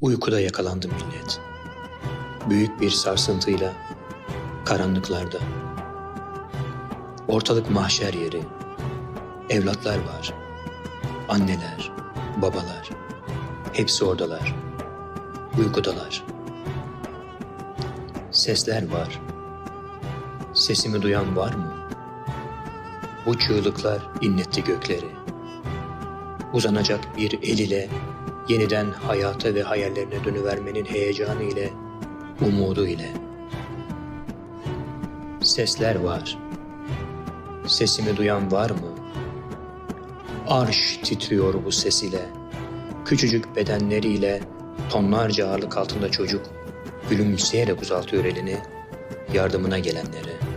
Uykuda yakalandı millet. Büyük bir sarsıntıyla, karanlıklarda. Ortalık mahşer yeri. Evlatlar var. Anneler, babalar. Hepsi oradalar. Uykudalar. Sesler var. Sesimi duyan var mı? Bu çığlıklar inletti gökleri. Uzanacak bir el ile yeniden hayata ve hayallerine dönüvermenin heyecanı ile, umudu ile. Sesler var. Sesimi duyan var mı? Arş titriyor bu ses ile. Küçücük bedenleriyle tonlarca ağırlık altında çocuk gülümseyerek uzatıyor elini yardımına gelenlere.